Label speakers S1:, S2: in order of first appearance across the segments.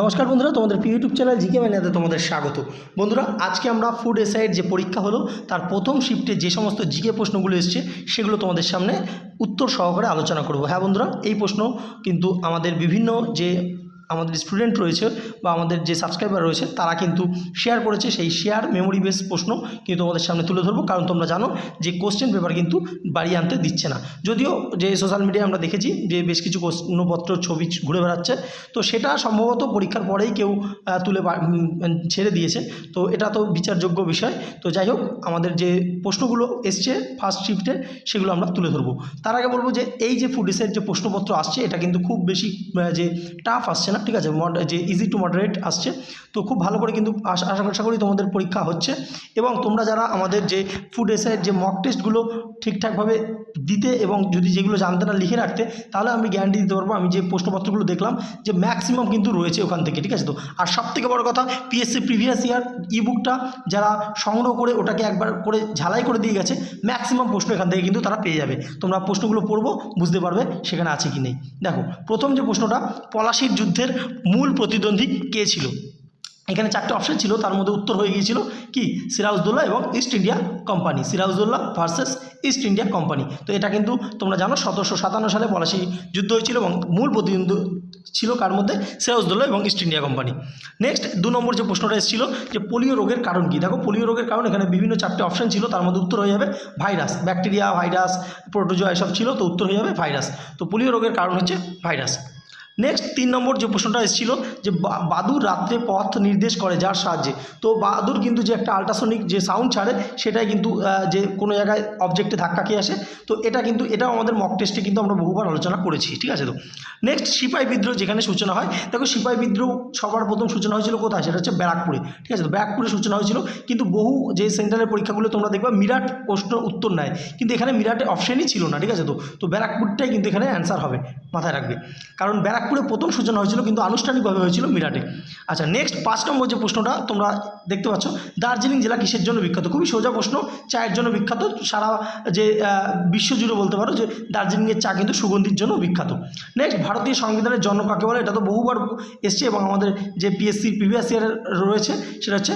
S1: নমস্কার বন্ধুরা, তোমাদের ইউটিউব চ্যানেল জিকে ম্যানিয়াতে তোমাদের স্বাগত। বন্ধুরা, আজকে আমরা ফুড এসআইয়ের যে পরীক্ষা হলো, তার প্রথম শিফটে যে সমস্ত জিকে প্রশ্নগুলো এসছে, সেগুলো তোমাদের সামনে উত্তর সহকারে আলোচনা করব। হ্যাঁ বন্ধুরা, এই প্রশ্ন কিন্তু আমাদের বিভিন্ন যে আমাদের স্টুডেন্ট রয়েছে বা আমাদের যে সাবস্ক্রাইবার রয়েছে, তারা কিন্তু শেয়ার করেছে সেই শেয়ার মেমোরি বেস প্রশ্ন কিন্তু তোমাদের সামনে তুলে ধরবো। কারণ তোমরা জানো যে কোশ্চেন পেপার কিন্তু বাড়িয়ে আনতে দিচ্ছে না। যদিও যে সোশ্যাল মিডিয়ায় আমরা দেখেছি যে বেশ কিছু প্রশ্নপত্র, ছবি ঘুরে বেড়াচ্ছে, তো সেটা সম্ভবত পরীক্ষার পরেই কেউ তুলে ছেড়ে দিয়েছে। তো এটা তো বিচারযোগ্য বিষয়। তো যাই হোক, আমাদের যে প্রশ্নগুলো এসছে ফার্স্ট শিফটে সেগুলো আমরা তুলে ধরবো। তার আগে বলব যে এই যে ফুডিসের যে প্রশ্নপত্র আসছে, এটা কিন্তু খুব বেশি যে টাফ আসছে না। ঠিক আছে মড যে ইজি টু মডারেট আসছে, তো খুব ভালো করে কিন্তু আশা আশা আশা করি তোমাদের পরীক্ষা হচ্ছে। এবং তোমরা যারা আমাদের যে ফুড এসের যে মক টেস্টগুলো ঠিকঠাকভাবে দিতে এবং যদি যেগুলো জানতে না লিখে রাখতে, তাহলে আমি গ্যারান্টি দিতে পারব। আমি যে প্রশ্নপত্রগুলো দেখলাম, যে ম্যাক্সিমাম কিন্তু রয়েছে ওখান থেকে, ঠিক আছে তো? আর সব থেকে বড় কথা পিএসসি প্রিভিয়াস ইয়ার ই বুকটা যারা সংগ্রহ করে ওটাকে একবার করে ঝালাই করে দিয়ে গেছে ম্যাক্সিমাম প্রশ্ন এখান থেকে কিন্তু তারা পেয়ে যাবে। তোমরা প্রশ্নগুলো পড়ব, বুঝতে পারবে সেখানে আছে কি নেই। দেখো, প্রথম যে প্রশ্নটা, পলাশির যুদ্ধের মূল প্রতিদ্বন্দ্বী কে ছিল? এখানে চারটে অপশন ছিল, তার মধ্যে উত্তর হয়ে গিয়েছিল কি? সিরাজদৌল্লা এবং East India company Sirajuddaulah versus East India company তো এটা কিন্তু তোমরা জানো, সতেরোশো সাতান্ন সালে পলাশি যুদ্ধ হয়েছিল এবং মূল প্রতিদ্বন্দ্বী ছিল কার মধ্যে? সিরাজদৌল্লা এবং ইস্ট ইন্ডিয়া কোম্পানি নেক্সট দু নম্বর যে প্রশ্নটা এসেছিল যে পোলিও রোগের কারণ কি? দেখো, পোলিও রোগের কারণ এখানে বিভিন্ন চারটে অপশন ছিল, তার মধ্যে উত্তর হয়ে যাবে ভাইরাস, ব্যাকটেরিয়া, ভাইরাস, প্রোটোজোয়া এসব ছিল, তো উত্তর হয়ে যাবে ভাইরাস। তো পোলিও রোগের কারণ হচ্ছে ভাইরাস। নেক্সট তিন নম্বর যে প্রশ্নটা এসেছিল যে বাদুর রাত্রে পথ নির্দেশ করে যার সাহায্যে। তো বাদুর কিন্তু যে একটা আল্ট্রাসনিক যে সাউন্ড ছাড়ে, সেটাই কিন্তু যে কোনো জায়গায় অবজেক্টে ধাক্কা খেয়ে আসে। তো এটা কিন্তু, এটাও আমাদের মক টেস্টে কিন্তু আমরা বহুবার আলোচনা করেছি, ঠিক আছে তো? নেক্সট সিপাই বিদ্রোহ যেখানে সূচনা হয়, দেখো সিপাই বিদ্রোহ সবার প্রথম সূচনা হয়েছিল কোথায়? সেটা হচ্ছে ব্যারাকপুরে, ঠিক আছে তো? ব্যারাকপুরে সূচনা হয়েছিল, কিন্তু বহু যে সেন্টারের পরীক্ষাগুলো তোমরা দেখবে, মিরাট প্রশ্ন উত্তর নেয়। কিন্তু এখানে মিরাটে অপশনই ছিল না, ঠিক আছে তো? তো ব্যারাকপুরটাই কিন্তু এখানে অ্যান্সার হবে। মাথায় রাখবে। কারণ ব্যারাকপুরে প্রথম সূচনা হয়েছিল কিন্তু আনুষ্ঠানিকভাবে হয়েছিল মিরাটে। আচ্ছা নেক্সট পাঁচ নম্বর যে প্রশ্নটা তোমরা দেখতে পাচ্ছ, দার্জিলিং জেলা কিসের জন্য বিখ্যাত? খুবই সোজা প্রশ্ন, চায়ের জন্য বিখ্যাত, সারা যে বিশ্বজুড়ে বলতে পারো যে দার্জিলিংয়ের চা কিন্তু সুগন্ধির জন্য বিখ্যাত। নেক্সট ভারতীয় সংবিধানের জন্ম কাকে বলে? এটা তো বহুবার এসছে এবং আমাদের যে পিএসসি প্রিভিয়াস রয়েছে, সেটা হচ্ছে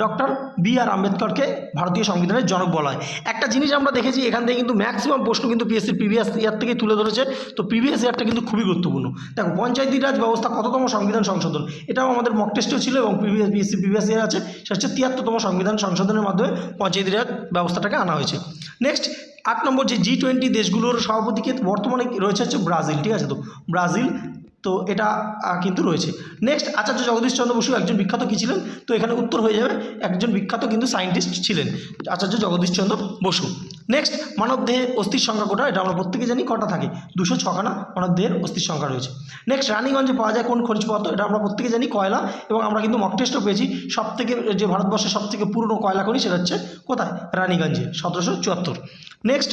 S1: ডক্টর বি আর আম্বেদকরকে ভারতীয় সংবিধানের জনক বলা হয়। একটা জিনিস আমরা দেখেছি, এখান থেকে কিন্তু ম্যাক্সিমাম প্রশ্ন কিন্তু পিএসসির প্রিভিয়াস ইয়ার থেকে তুলে ধরেছে। তো প্রিভিয়াস ইয়ারটা কিন্তু খুবই গুরুত্বপূর্ণ। দেখো, পঞ্চায়েতি রাজ ব্যবস্থা কততম সংবিধান সংশোধন? এটাও আমাদের মক টেস্টেও ছিল এবং প্রিভিয়াস পিএসসি প্রিভিয়াস ইয়ার আছে। সেটা হচ্ছে তিয়াত্তরতম সংবিধান সংশোধনের মাধ্যমে পঞ্চায়েতি রাজ ব্যবস্থাটাকে আনা হয়েছে। নেক্সট আট নম্বর যে জি টোয়েন্টি দেশগুলোর সভাপতিকে বর্তমানে রয়েছে হচ্ছে ব্রাজিল, ঠিক আছে তো? ব্রাজিল তো এটা কিন্তু রয়েছে। নেক্সট আচার্য জগদীশ চন্দ্র বসু একজন বিখ্যাত কী ছিলেন? তো এখানে উত্তর হয়ে যাবে, একজন বিখ্যাত কিন্তু সায়েন্টিস্ট ছিলেন, আচার্য জগদীশ চন্দ্র বসু। নেক্সট মানবদেহে অস্থির সংখ্যা কটা? এটা আমরা প্রত্যেকে জানি, কটা থাকে? দুশো ছখানা মানবদেহের অস্থির সংখ্যা রয়েছে। নেক্সট রানীগঞ্জে পাওয়া যায় কোন খনিজ পদার্থ? এটা আমরা প্রত্যেকে জানি, কয়লা। এবং আমরা কিন্তু মক টেস্টও পেয়েছি। সব থেকে যে ভারতবর্ষের সব থেকে পুরনো কয়লা খনি, সেটা হচ্ছে কোথায়? রানীগঞ্জে, সতেরোশো চুয়াত্তর। নেক্সট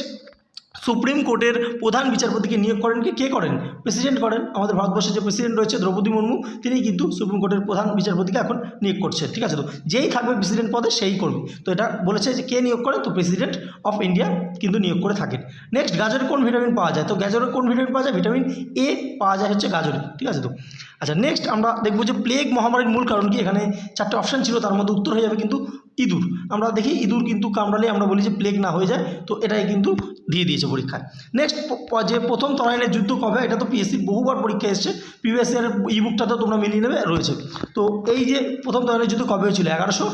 S1: সুপ্রিম কোর্টের প্রধান বিচারপতিকে নিয়োগ করেন কি? কে করেন? প্রেসিডেন্ট করেন। আমাদের ভারতবর্ষের যে প্রেসিডেন্ট রয়েছে দ্রৌপদী মুর্মু তিনি কিন্তু সুপ্রিম কোর্টের প্রধান বিচারপতিকে এখন নিয়োগ করছে। ঠিক আছে তো? যেই থাকবে প্রেসিডেন্ট পদে, সেই করবে। তো এটা বলেছে যে কে নিয়োগ করে? তো প্রেসিডেন্ট অফ ইন্ডিয়া কিন্তু নিয়োগ করে থাকেন নেক্সট গাজরে কোন ভিটামিন পাওয়া যায়? তো গাজরে কোন ভিটামিন পাওয়া যায়? ভিটামিন এ পাওয়া যায় হচ্ছে গাজরে। ঠিক আছে তো? আচ্ছা নেক্সট আমরা দেখব যে প্লেগ মহামারীর মূল কারণ কি? এখানে চারটে অপশন ছিল, তার মধ্যে উত্তর হয়ে যাবে কিন্তু ইঁদুর। আমরা দেখি ইঁদুর কিন্তু কামড়ালে আমরা বলি যে প্লেগ না হয়ে যায়, তো এটাই কিন্তু দিয়ে দিয়েছে পরীক্ষায়। নেক্সট যে প্রথম তরাইনের যুদ্ধ কবে, এটা তো পিএসসি বহুবার পরীক্ষা এসছে ইয়ারের ই বুকটাতেও তোমরা মিলিয়ে নেবে, রয়েছে। তো এই যে প্রথম তরাইনের যুদ্ধ কবে হয়েছিল? এগারোশো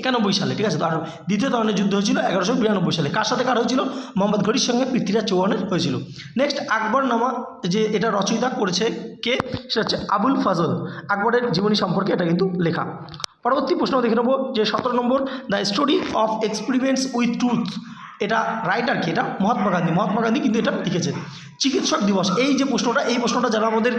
S1: একানব্বই সালে, ঠিক আছে? তো আর দ্বিতীয় ধরনের যুদ্ধ হয়েছিল এগারোশো বিরানব্বই সালে। কার সাথে কার হয়েছিল? মোহাম্মদ ঘড়ির সঙ্গে পৃথ্বীরাজ চৌহানের হয়েছিল। নেক্সট আকবর নামা যে এটা রচয়িতা করেছে কে? সেটা হচ্ছে আবুল ফাজল আকবরের জীবনী সম্পর্কে এটা কিন্তু লেখা। পরবর্তী প্রশ্ন দেখে নেব যে সতেরো নম্বর the story of experiments with truth এটা রাইটার কি? এটা মহাত্মা গান্ধী। মহাত্মা গান্ধী কিন্তু এটা লিখেছেন। চিকিৎসক দিবস। এই যে প্রশ্নটা, এই প্রশ্নটা যারা আমাদের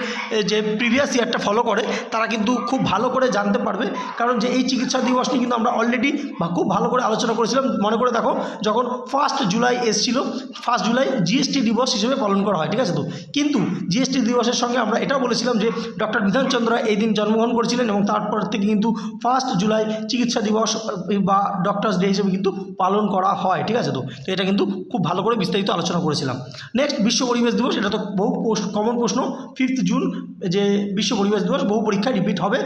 S1: যে প্রিভিয়াস ইয়ারটা ফলো করে, তারা কিন্তু খুব ভালো করে জানতে পারবে। কারণ যে এই চিকিৎসা দিবস নিয়ে কিন্তু আমরা অলরেডি বা খুব ভালো করে আলোচনা করেছিলাম। মনে করে দেখো, যখন ফার্স্ট জুলাই এসছিল ফার্স্ট জুলাই জিএসটি দিবস হিসেবে পালন করা হয়, ঠিক আছে তো? কিন্তু জিএসটি দিবসের সঙ্গে আমরা এটাও বলেছিলাম যে ডক্টর বিধানচন্দ্র এই দিন জন্মগ্রহণ করেছিলেন এবং তারপর থেকে কিন্তু ফার্স্ট জুলাই চিকিৎসা দিবস বা ডক্টরস ডে হিসেবে কিন্তু পালন করা হয়, ঠিক আছে তো? তো এটা কিন্তু খুব ভালো করে বিস্তারিত আলোচনা করেছিলাম। নেক্সট বিশ্ব পরিবেশ দিবস, এটা তো বহু কমন প্রশ্ন। ফিফথ জুন যে বিশ্ব পরিবেশ দিবস, বহু পরীক্ষায় রিপিট হবে।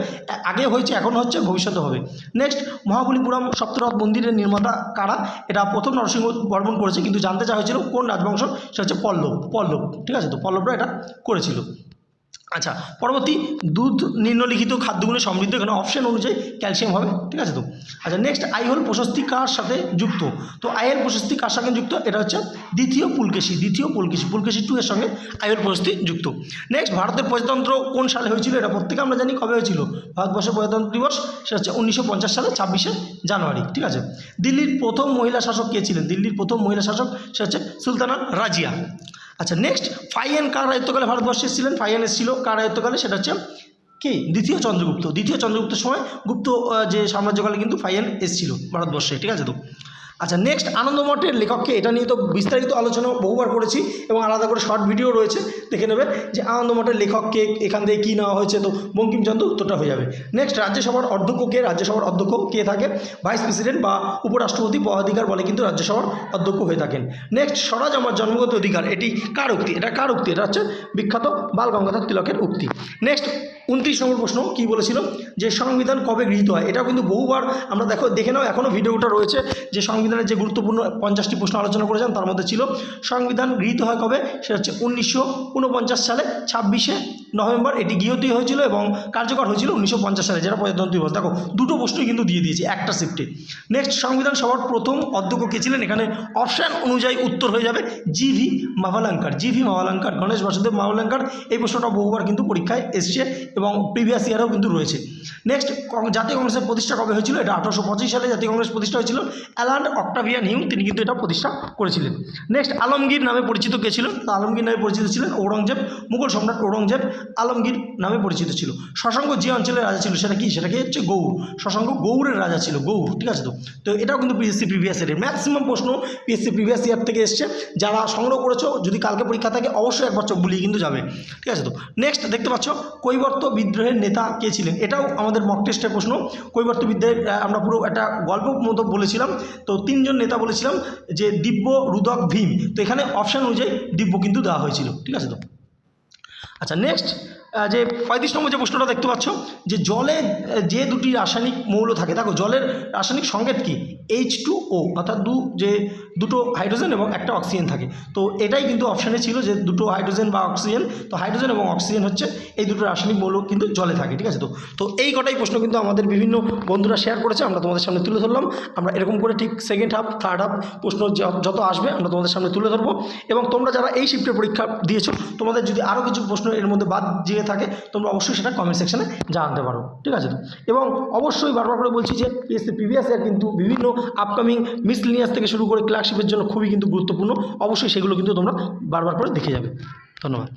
S1: আগে হয়েছে, এখন হচ্ছে, ভবিষ্যতে হবে। নেক্সট মহাবলীপুরম সপ্তরথ মন্দিরের নির্মাতা কারা? এটা প্রথম নরসিংহ বর্মন করেছে, কিন্তু জানতে চাওয়া হয়েছিল কোন রাজবংশ? সেটা হচ্ছে পল্লব পল্লব, ঠিক আছে তো? পল্লবরা এটা করেছিল। আচ্ছা পরবর্তী দুধ নিম্নলিখিত খাদ্যগুণে সমৃদ্ধ, এখানে অপশন অনুযায়ী ক্যালসিয়াম হবে, ঠিক আছে তো? আচ্ছা নেক্সট আইহোল প্রশস্তি কার সাথে যুক্ত? তো আইহোল প্রশস্তি কার সঙ্গে যুক্ত? এটা হচ্ছে দ্বিতীয় পুলকেশি দ্বিতীয় পুলকেশি, পুলকেশী টু এর সঙ্গে আইহোল প্রশস্তি যুক্ত। নেক্সট ভারতের প্রজাতন্ত্র কোন সালে হয়েছিল? এটা প্রত্যেকে আমরা জানি কবে হয়েছিল? ভারতবর্ষের প্রজাতন্ত্র দিবস, সেটা হচ্ছে উনিশশো পঞ্চাশ সালে ছাব্বিশে জানুয়ারি, ঠিক আছে? দিল্লির প্রথম মহিলা শাসক কে ছিলেন? দিল্লির প্রথম মহিলা শাসক, সেটা হচ্ছে সুলতানা রাজিয়া। আচ্ছা নেক্সট ফাইয়েন কার আয়ত্তকালে ভারতবর্ষে ছিলেন ফাইয়েন এসেছিল কার আয়ত্তকালে? সেটা হচ্ছে কি? দ্বিতীয় চন্দ্রগুপ্ত। দ্বিতীয় চন্দ্রগুপ্তের সময় গুপ্ত যে সাম্রাজ্যকালে কিন্তু ফাইয়েন এসেছিল ভারতবর্ষে। ঠিক আছে তো? আচ্ছা নেক্সট আনন্দমঠের লেখককে এটা নিয়ে তো বিস্তারিত আলোচনা বহুবার করেছি এবং আলাদা করে শর্ট ভিডিও রয়েছে, দেখে নেবে যে আনন্দমঠের লেখককে এখান থেকে কী নেওয়া হয়েছে, তো বঙ্কিমচন্দ্র উত্তরটা হয়ে যাবে। নেক্সট রাজ্যসভার অধ্যক্ষ কে? রাজ্যসভার অধ্যক্ষ কে থাকে ভাইস প্রেসিডেন্ট বা উপরাষ্ট্রপতি পদাধিকার বলে কিন্তু রাজ্যসভার অধ্যক্ষ হয়ে থাকেন। নেক্সট স্বরাজ আমার জন্মগত অধিকার, এটি কার উক্তি? এটা কার উক্তি? এটা হচ্ছে বিখ্যাত বাল গঙ্গাধর তিলকের উক্তি। নেক্সট উনত্রিশ নম্বর প্রশ্ন কী বলেছিল? যে সংবিধান কবে গৃহীত হয়? এটাও কিন্তু বহুবার আমরা দেখো, দেখে নাও এখনও ভিডিওটা রয়েছে যে সংবিধানের যে গুরুত্বপূর্ণ পঞ্চাশটি প্রশ্ন আলোচনা করেছেন তার মধ্যে ছিল, সংবিধান গৃহীত হয় কবে? সেটা হচ্ছে উনিশশো উনপঞ্চাশ সালে, ছাব্বিশে নভেম্বর এটি গৃহীত হয়েছিল এবং কার্যকর হয়েছিল উনিশশো পঞ্চাশ সালে, যেটা প্রজাতন্ত্র দিবস। দেখো, দুটো প্রশ্নই কিন্তু দিয়ে দিয়েছে, একটা শিফটে নেক্সট সংবিধান সভার প্রথম অধ্যক্ষ কে ছিলেন? এখানে অপশান অনুযায়ী উত্তর হয়ে যাবে G V Mavalankar G V Mavalankar, Ganesh Vasudev Mavalankar. এই প্রশ্নটা বহুবার কিন্তু পরীক্ষায় এসছে এবং প্রিভিয়াস ইয়ারেও কিন্তু রয়েছে। নেক্সট জাতীয় কংগ্রেসের প্রতিষ্ঠা কবে হয়েছিল? এটা আঠারোশো পঁচিশ সালে জাতীয় কংগ্রেস প্রতিষ্ঠা হয়েছিল। অ্যালান্ড অক্টাভিয়ান হিউম তিনি কিন্তু এটা প্রতিষ্ঠা করেছিলেন। নেক্সট আলমগীর নামে পরিচিত কে ছিলেন তো আলমগীর নামে পরিচিত ছিলেন ঔরঙ্গজেব, মুঘল সম্রাট ঔরঙ্গজেব আলমগীর নামে পরিচিত ছিল। শশাঙ্ক যে অঞ্চলের রাজা ছিল, সেটা কি? সেটা কি হচ্ছে গৌড়। শশাঙ্ক গৌড়ের রাজা ছিল, গৌড়, ঠিক আছে তো? তো এটাও কিন্তু পিএসসি প্রিভিয়াস ইয়ারের ম্যাক্সিমাম প্রশ্ন পিএসসি প্রিভিয়াস ইয়ার থেকে এসছে। যারা সংগ্রহ করেছ, যদি কালকে পরীক্ষা থাকে, অবশ্যই একবার চোখ বুলিয়ে কিন্তু যাবে। ঠিক আছে তো? নেক্সট দেখতে পাচ্ছ কৈবর্ত বিদ্রোহের নেতা কে ছিলেন? এটাও আমাদের মক টেস্টের প্রশ্ন। কৈবর্ত বিদ্রোহের আমরা পুরো একটা গল্প মতো বলেছিলাম। তো তিনজন নেতা বলেছিলাম যে, দিব্য, রুদক, ভীম। তো এখানে অপশান অনুযায়ী দিব্য কিন্তু দেওয়া হয়েছিল। ঠিক আছে তো? আচ্ছা নেক্সট যে পঁয়ত্রিশ নম্বর যে প্রশ্নটা দেখতে পাচ্ছ, যে জলে যে দুটি রাসায়নিক মৌল থাকে, দেখো জলের রাসায়নিক সংকেত কি? এইচ টু ও অর্থাৎ দু, যে দুটো হাইড্রোজেন এবং একটা অক্সিজেন থাকে। তো এটাই কিন্তু অপশানে ছিল যে দুটো হাইড্রোজেন বা অক্সিজেন, তো হাইড্রোজেন এবং অক্সিজেন হচ্ছে এই দুটো রাসায়নিক মৌল কিন্তু জলে থাকে, ঠিক আছে তো? তো এই কটাই প্রশ্ন কিন্তু আমাদের বিভিন্ন বন্ধুরা শেয়ার করেছে, আমরা তোমাদের সামনে তুলে ধরলাম। আমরা এরকম করে ঠিক সেকেন্ড হাফ থার্ড হাফ প্রশ্ন য- যত আসবে, আমরা তোমাদের সামনে তুলে ধরবো। এবং তোমরা যারা এই শিফটের পরীক্ষা দিয়েছ, তোমাদের যদি আরও কিছু প্রশ্ন এর মধ্যে বাদ জেগে থাকে, তোমরা অবশ্যই সেটা কমেন্ট সেকশানে জানাতে পারো, ঠিক আছে এবং অবশ্যই বারবার করে বলছি যে পিএসসি প্রিভিয়াস ইয়ার কিন্তু বিভিন্ন আপকামিং মিসলিনিয়াস থেকে শুরু করে ক্লার্কশিপের জন্য খুবই কিন্তু গুরুত্বপূর্ণ, অবশ্যই সেগুলো কিন্তু তোমরা বারবার করে দেখে যাবে। ধন্যবাদ।